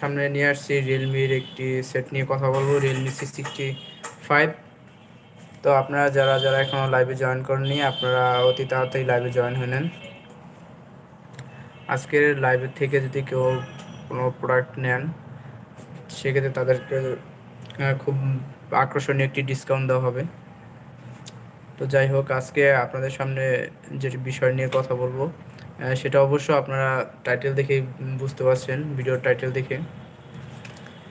সামনে নিয়ে আসছি রিয়েলমির একটি সেট নিয়ে কথা বলব রিয়েলমি সি সিক্সটি ফাইভ তো আপনারা যারা যারা এখনও লাইভে জয়েন করেননি, আপনারা অতি তাড়াতাড়ি লাইভে জয়েন হয়ে নেন। আজকের লাইভের থেকে যদি কেউ কোনো প্রোডাক্ট নেন, সেক্ষেত্রে তাদেরকে খুব আকর্ষণীয় একটি ডিসকাউন্ট দেওয়া হবে। তো যাই হোক, আজকে আপনাদের সামনে যে বিষয় নিয়ে কথা বলব সেটা অবশ্য আপনারা টাইটেল দেখে বুঝতে পারছেন ভিডিওর টাইটেল দেখে।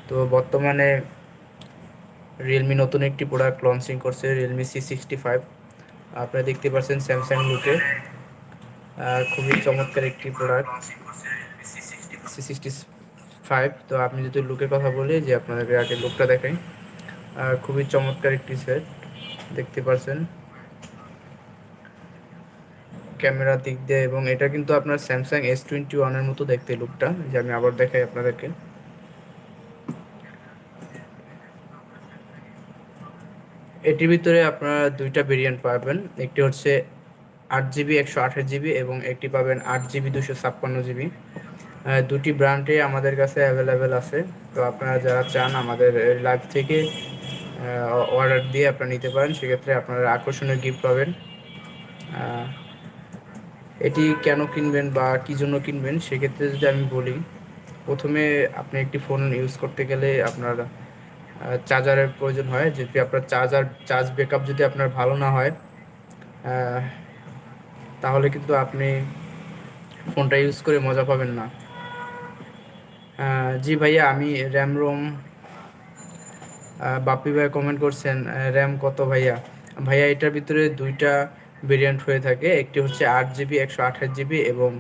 তো বর্তমানে রিয়েলমি নতুন একটি প্রোডাক্ট লঞ্চিং করছে রিয়েলমি সি সিক্সটি ফাইভ আপনারা দেখতে পাচ্ছেন স্যামসাং লুকে খুবই চমৎকার একটি প্রোডাক্ট সি সিক্সটি ফাইভ তো আপনি যদি লুকের কথা বলি, যে আপনাদেরকে আগে লুকটা দেখাই। খুবই চমৎকার একটি সেট দেখতে পাচ্ছেন। ক্যামেরার দিক দিয়ে এবং এটা কিন্তু আপনার স্যামসাং এস টোয়েন্টি ওয়ানের মতো দেখতে লুকটা যে আমি আবার দেখাই আপনাদেরকে। এটির ভিতরে আপনারা দুইটা ভেরিয়েন্ট পাবেন। একটি হচ্ছে আট জিবি, একশো আঠাশ জিবি এবং একটি পাবেন আট জিবি দুশো ছাপ্পান্ন জিবি। দুটি ব্র্যান্ডে আমাদের কাছে অ্যাভেলেবেল আছে। তো আপনারা যারা চান আমাদের লাইভ থেকে অর্ডার দিয়ে আপনারা নিতে পারেন। সেক্ষেত্রে আপনারা আকর্ষণীয় গিফট পাবেন। এটি কেন কিনবেন বা কী জন্য কিনবেন, সেক্ষেত্রে যদি আমি বলি, প্রথমে আপনি একটি ফোন ইউজ করতে গেলে আপনার চার্জারের প্রয়োজন হয়। যদি আপনার চার্জার চার্জ ব্যাকআপ যদি আপনার ভালো না হয় তাহলে কিন্তু আপনি ফোনটা ইউজ করে মজা পাবেন না। জি ভাইয়া, আমি র্যাম রোম বাপি ভাই কমেন্ট করছেন র্যাম কত ভাইয়া? ভাইয়া, এটার ভিতরে দুইটা ভেরিয়েন্ট হয়ে থাকে। একটি হচ্ছে আট জিবি একশো আঠাশ জিবি এবং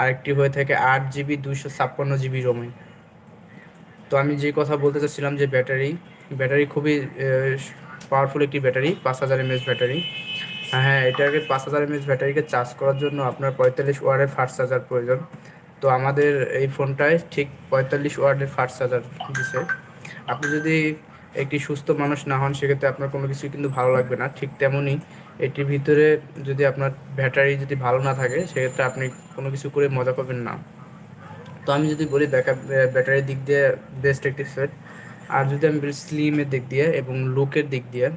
আরেকটি হয়ে থাকে আট জিবি দুইশো ছাপ্পান্ন জিবি রোমে তো আমি যে কথা বলতে চাচ্ছিলাম যে ব্যাটারি ব্যাটারি খুবই পাওয়ারফুল একটি ব্যাটারি, পাঁচ হাজার এমএস ব্যাটারি। হ্যাঁ এটাকে পাঁচ হাজার এমএস ব্যাটারিকে চার্জ করার জন্য আপনার পঁয়তাল্লিশ ওয়ার্ডের ফাস্ট চার্জার প্রয়োজন। তো আমাদের এই ফোনটায় ঠিক পঁয়তাল্লিশ ওয়ার্ডের ফাস্ট চার্জার দিছে। আপনি যদি একটি সুস্থ মানুষ না হন, সেক্ষেত্রে আপনার কোনো কিছু কিন্তু ভালো লাগবে না। ঠিক তেমনই এটির ভিতরে যদি আপনার ব্যাটারি যদি ভালো না থাকে, সেক্ষেত্রে আপনি কোনো কিছু করে মজা পাবেন না। তো আমি যদি বলি ব্যাকআপ ব্যাটারির দিক দিয়ে বেস্ট একটি সেট আর যদি আমি বলি স্লিমের দিক দিয়ে এবং লুকের দিক দিয়ে,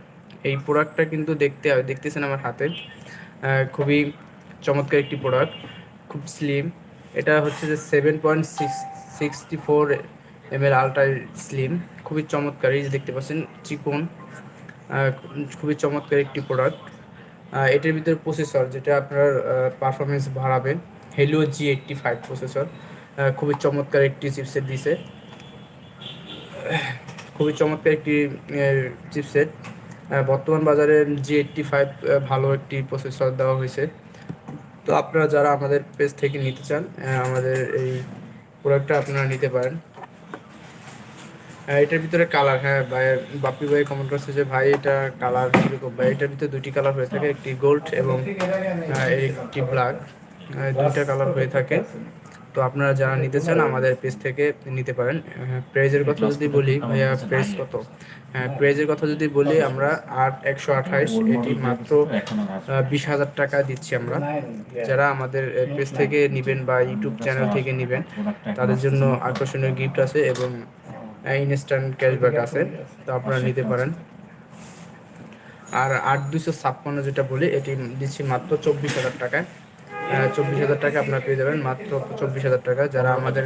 এই প্রোডাক্টটা কিন্তু দেখতে হবে দেখতেছেন আমার হাতে। খুবই চমৎকার একটি প্রোডাক্ট খুব স্লিম এটা হচ্ছে যে seven point six sixty four M L ultra slim খুবই চমৎকার, এই যে দেখতে পাচ্ছেন চিকন খুবই চমৎকার একটি প্রোডাক্ট এটার ভিতরে প্রসেসর যেটা আপনার পারফরমেন্স বাড়াবে। Helio G eighty five processor খুবই চমৎকার একটি চিপসেট দিছে। খুবই চমৎকার একটি চিপসেট বর্তমান বাজারে জি এইটটি ফাইভ ভালো একটি প্রসেসর দেওয়া হয়েছে। তো আপনারা যারা আমাদের পেজ থেকে নিতে চান আমাদের এই প্রোডাক্টটা আপনারা নিতে পারেন। এটার ভিতরে কালার হ্যাঁ ভাই বাপি ভাই কমেন্ট করছে যে, ভাই, এটা কালার ভাই, এটার ভিতরে দুটি কালার হয়ে থাকে, একটি গোল্ড এবং একটি ব্ল্যাক দুইটা কালার হয়ে থাকে। তো আপনারা যারা নিতে চান, আমাদের পেজ থেকে নিতে পারেন। প্রাইজের কথা যদি বলি, ভাইয়া প্রাইস কত? প্রাইজের কথা যদি বলি, আমরা আট, একশো আঠাইশ, এটি মাত্র বিশ হাজার টাকা দিচ্ছি আমরা। যারা আমাদের পেজ থেকে নেবেন বা ইউটিউব চ্যানেল থেকে নেবেন, তাদের জন্য আকর্ষণীয় গিফট আছে এবং ইনস্ট্যান্ট ক্যাশব্যাক আছে তো আপনারা নিতে পারেন। আর আট দুশো ছাপ্পান্ন যেটা বলি এটি দিচ্ছি মাত্র চব্বিশ হাজার টাকায়। চব্বিশ হাজার টাকা আপনারা পেয়ে যাবেন মাত্র চব্বিশ হাজার টাকা। যারা আমাদের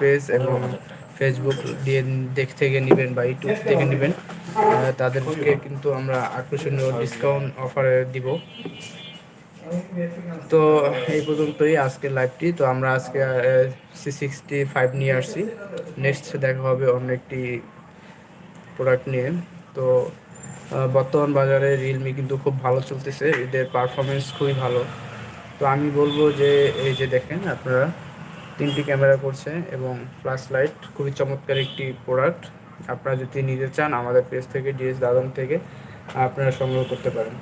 পেজ এবং ফেসবুক দিয়ে দেখ থেকে নেবেন বা ইউটিউব থেকে নেবেন তাদেরকে কিন্তু আমরা আকর্ষণীয় ডিসকাউন্ট অফারে দিব। তো এই পর্যন্তই আজকের লাইভটি তো আমরা আজকে সি সিক্সটি ফাইভ নিয়ে আসছি। নেক্সট দেখা হবে অন্য একটি প্রোডাক্ট নিয়ে। তো বর্তমান বাজারে রিয়েলমি কিন্তু খুব ভালো চলতেছে। এদের পারফরমেন্স খুবই ভালো। তো আমি বলব যে, এই যে দেখেন আপনারা, তিনটি ক্যামেরা করছে এবং ফ্ল্যাশ লাইট খুবই চমৎকার একটি প্রোডাক্ট আপনারা যদি নিতে চান আমাদের পেজ থেকে ডিএস দাদন থেকে, আপনারা সংগ্রহ করতে পারেন।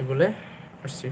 এগুলো আসছি।